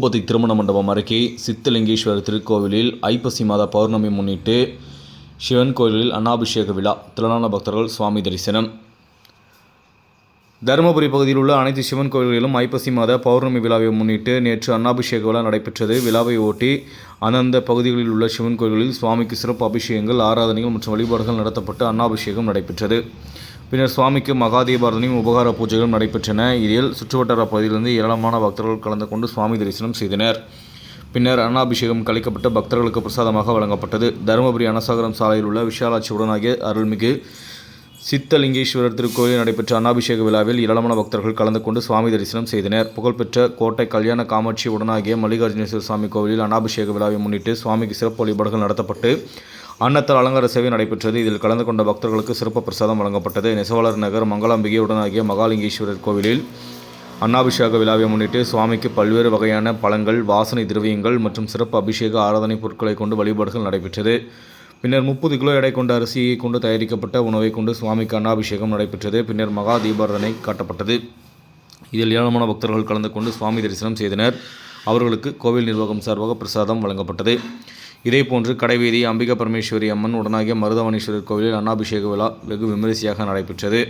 திருப்பதி திருமண மண்டபம் அருகே சித்தலிங்கேஸ்வரர் திருக்கோவிலில் ஐப்பசி மாத பௌர்ணமி முன்னிட்டு சிவன் கோயிலில் அன்னாபிஷேக விழா. திரளான பக்தர்கள் சுவாமி தரிசனம். தருமபுரி பகுதியில் உள்ள அனைத்து சிவன் கோயில்களிலும் ஐப்பசி மாத பௌர்ணமி விழாவை முன்னிட்டு நேற்று அன்னாபிஷேக விழா நடைபெற்றது. விழாவை ஒட்டி அந்தந்த பகுதிகளில் உள்ள சிவன் கோயில்களில் சுவாமிக்கு சிறப்பு அபிஷேகங்கள் ஆராதனைகள் மற்றும் வழிபாடுகள் நடத்தப்பட்டு அன்னாபிஷேகம் நடைபெற்றது. பின்னர் சுவாமிக்கு மகாதீபாரதனையும் உபகார பூஜைகளும் நடைபெற்றன. இதில் சுற்றுவட்டார பகுதியிலிருந்து ஏராளமான பக்தர்கள் கலந்து கொண்டு சுவாமி தரிசனம் செய்தனர். பின்னர் அன்னாபிஷேகம் கலைக்கப்பட்டு பக்தர்களுக்கு பிரசாதமாக வழங்கப்பட்டது. தருமபுரி அனசாகரம் சாலையில் உள்ள விஷாலாட்சி உடனாகிய அருள்மிகு சித்தலிங்கேஸ்வரர் திருக்கோயிலில் நடைபெற்ற அன்னாபிஷேக விழாவில் ஏராளமான பக்தர்கள் கலந்து கொண்டு சுவாமி தரிசனம் செய்தனர். புகழ்பெற்ற கோட்டை கல்யாண காமாட்சி உடனாகிய மல்லிகார்ஜுனேஸ்வர சுவாமி கோவிலில் அன்னாபிஷேக விழாவை முன்னிட்டு சுவாமிக்கு சிறப்பு வழிபாடுகள் நடத்தப்பட்டு அன்னத்தால் அலங்கார சேவை நடைபெற்றது. இதில் கலந்து கொண்ட பக்தர்களுக்கு சிறப்பு பிரசாதம் வழங்கப்பட்டது. நெசவாளர் நகர் மங்களாம்பிகையுடனாகிய மகாலிங்கேஸ்வரர் கோவிலில் அன்னாபிஷேக விழாவை முன்னிட்டு சுவாமிக்கு பல்வேறு வகையான பழங்கள் வாசனை திரவியங்கள் மற்றும் சிறப்பு அபிஷேக ஆராதனை பொருட்களை கொண்டு வழிபாடுகள் நடைபெற்றது. பின்னர் முப்பது கிலோ எடை கொண்ட அரிசியை கொண்டு தயாரிக்கப்பட்ட உணவை கொண்டு சுவாமிக்கு அன்னாபிஷேகம் நடைபெற்றது. பின்னர் மகா தீபாரதனை காட்டப்பட்டது. இதில் ஏராளமான பக்தர்கள் கலந்து கொண்டு சுவாமி தரிசனம் செய்தனர். அவர்களுக்கு கோவில் நிர்வாகம் சார்பாக பிரசாதம் வழங்கப்பட்டது. இதேபோன்று கடைவீதி அம்பிகா பரமேஸ்வரி அம்மன் உடனாகிய மருதவனேஸ்வரர் கோவிலில் அன்னாபிஷேக விழா வெகு விமரிசையாக நடைபெற்றது.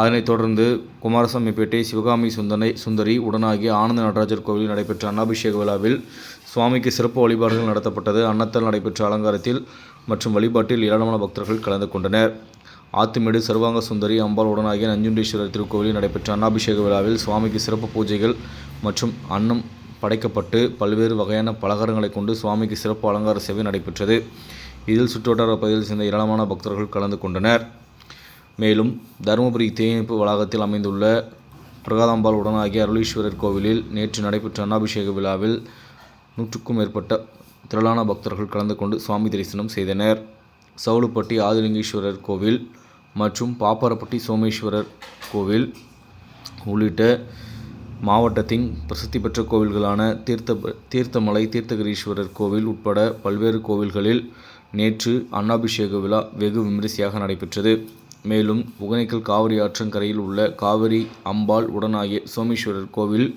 அதனைத் தொடர்ந்து குமாரசாமிப்பேட்டை சிவகாமி சுந்தனை சுந்தரி உடனாகிய ஆனந்த நடராஜர் கோவிலில் நடைபெற்ற அன்னாபிஷேக விழாவில் சுவாமிக்கு சிறப்பு வழிபாடுகள் நடத்தப்பட்டது. அன்னத்தால் நடைபெற்ற அலங்காரத்தில் மற்றும் வழிபாட்டில் ஏராளமான பக்தர்கள் கலந்து கொண்டனர். ஆத்துமேடு சர்வாங்க சுந்தரி அம்பாள் உடனாகிய நஞ்சுண்டீஸ்வரர் திருக்கோவிலில் நடைபெற்ற அன்னாபிஷேக விழாவில் சுவாமிக்கு சிறப்பு பூஜைகள் மற்றும் அன்னம் படைக்கப்பட்டு பல்வேறு வகையான பலகாரங்களை கொண்டு சுவாமிக்கு சிறப்பு அலங்கார சேவை நடைபெற்றது. இதில் சுற்றுவட்டார பகுதியில் சேர்ந்த ஏராளமான பக்தர்கள் கலந்து கொண்டனர். மேலும் தருமபுரி தீயணைப்பு வளாகத்தில் அமைந்துள்ள பிரகாதாம்பாள் உடனாகிய அருளீஸ்வரர் கோவிலில் நேற்று நடைபெற்ற அன்னாபிஷேக விழாவில் நூற்றுக்கும் மேற்பட்ட திரளான பக்தர்கள் கலந்து கொண்டு சுவாமி தரிசனம் செய்தனர். சவுளுப்பட்டி ஆதிலிங்கேஸ்வரர் கோவில் மற்றும் பாப்பாரப்பட்டி சோமேஸ்வரர் கோவில் உள்ளிட்ட மாவட்டத்தின் பிரசித்தி பெற்ற கோவில்களான தீர்த்த தீர்த்தமலை தீர்த்தகிரீஸ்வரர் கோவில் உட்பட பல்வேறு கோவில்களில் நேற்று அன்னாபிஷேக விழா வெகு விமரிசையாக நடைபெற்றது. மேலும் ஒகேனக்கல் காவிரி ஆற்றங்கரையில் உள்ள காவிரி அம்பாள் உடனாகிய சோமேஸ்வரர் கோவில்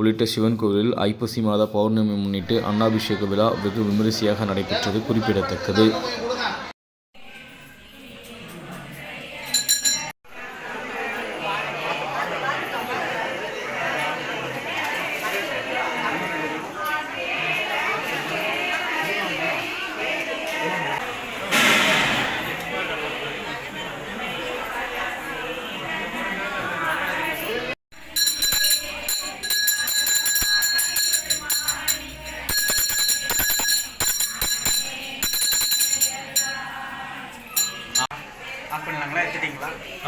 உள்ளிட்ட சிவன் கோவிலில் ஐப்பசி மாத பௌர்ணமி முன்னிட்டு அன்னாபிஷேக விழா வெகு விமரிசையாக நடைபெற்றது குறிப்பிடத்தக்கது. எடுத்துட்டீங்களா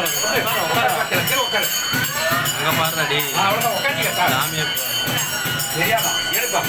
அங்கே உட்காந்துக்க சார் சாமியை சரியாதான் எடுப்பா.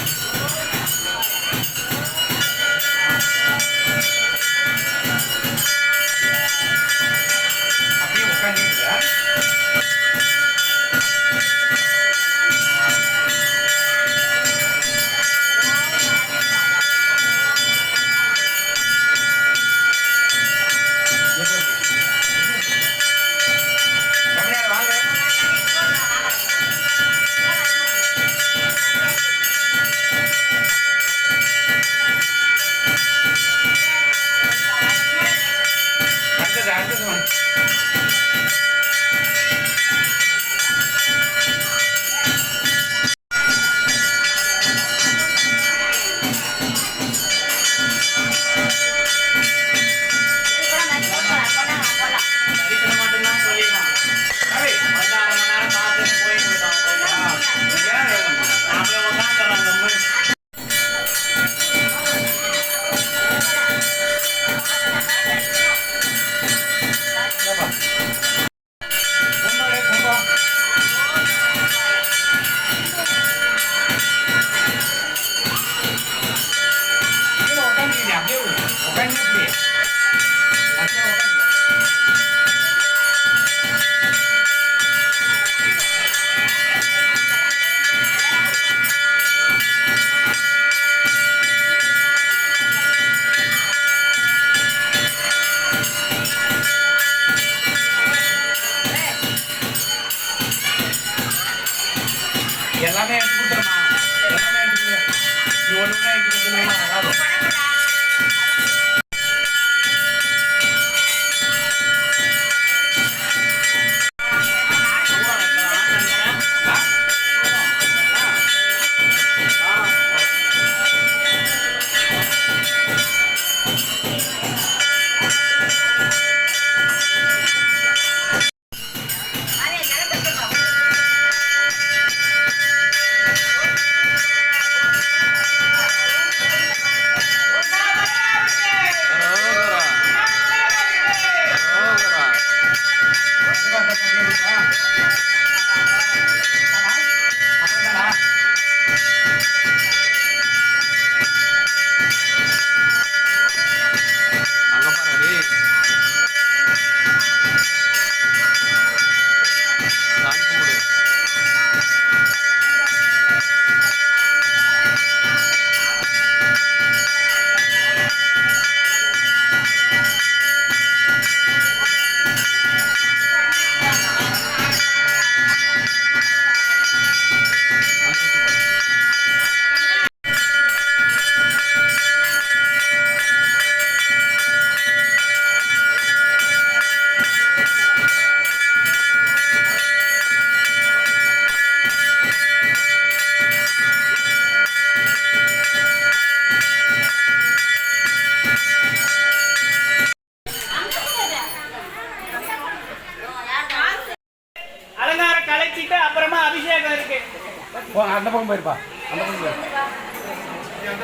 பக்கம் போயிருப்பா. அந்த பக்கம் போயிரு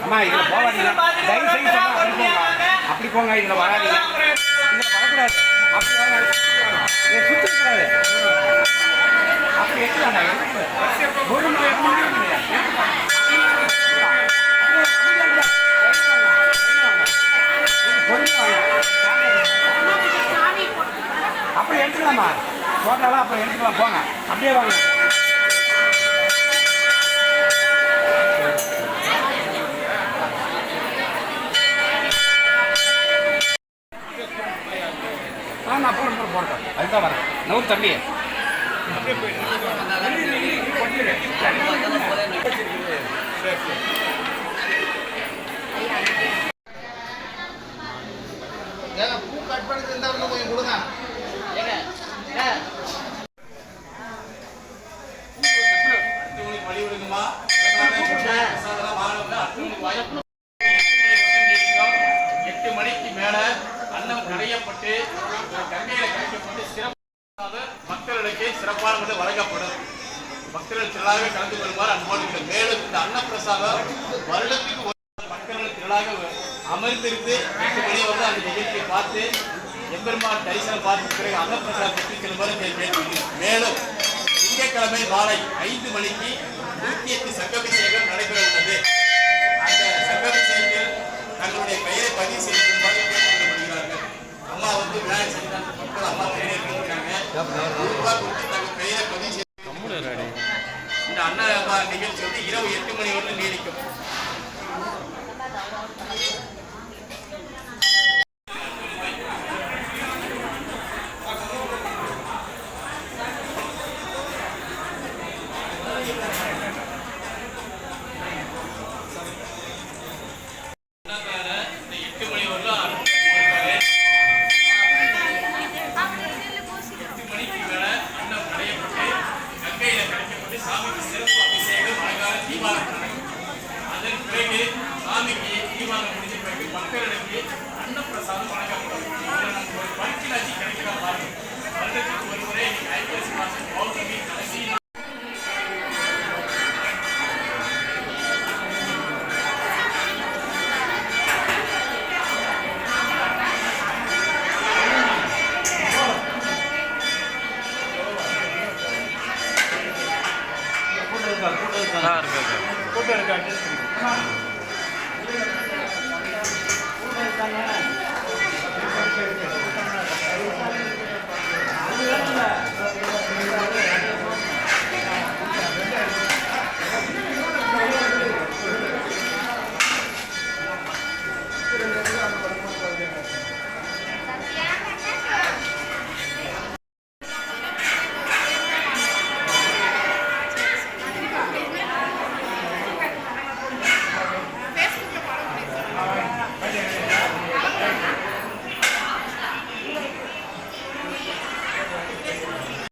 அம்மா இதுல போகாதீங்க. தயவு செய்து அப்படி போங்க. அப்படி போங்க இதுல வராதீங்க. இதுல வரக்கூடாது. அப்படி வாங்க இதை சுத்தி கூடாது அப்படி எடுக்கலாம்டா எடுத்து ஒரு முறை எட்டு மணி அப்படி எடுத்துக்கலாமா? அப்புறம் எடுத்துக்கலாம். போங்க. அப்படியே வாங்க. ஆ நான் போகிறேன் போகிறேன் போகிறேன் அதுதான் வரேன் நூறு தம்பி பூ கட் பண்ணி இருந்தா கொஞ்சம் கொடுங்க. எட்டு மணிக்கு மேல அன்னம் கடையப்பட்டு கங்கையில கரைக்கப்பட்டு சிறப்பாக மக்களிடையே சிறப்பான முறையில் வழங்கப்படும். மக்கள் திரளாக கலந்து கொள்வார். அன்போடு மேலும் இந்த அன்னப்பிரசாதம் வருடத்துக்கு ஒரு மக்கள் திரளாக அமர்ந்திருந்து எட்டு மணி வந்து அந்த நிகழ்ச்சியை பார்த்து எம்பெருமான் தரிசனம் பார்த்து பிறகு அன்னப்பிரசாதம் பெற்று செல்லுமாறு மேலும் திங்கட்கிழமை மாலை ஐந்து மணிக்கு நூத்தி எட்டு சங்கபிஷேகம் நடைபெற உள்ளது. அந்த சங்கபிஷேகத்தில் தங்களுடைய பெயரை பதிவு செய்து அம்மா வந்து விநாயகர் சதுர்த்தி மக்கள் பெயரை கொடுத்து பெயரை பதிவு செய்து இந்த அண்ணா நிகழ்ச்சி வந்து இரவு எட்டு மணி வரை நீடிக்கும். அட்ஜஸ்ட் பண்ணுங்க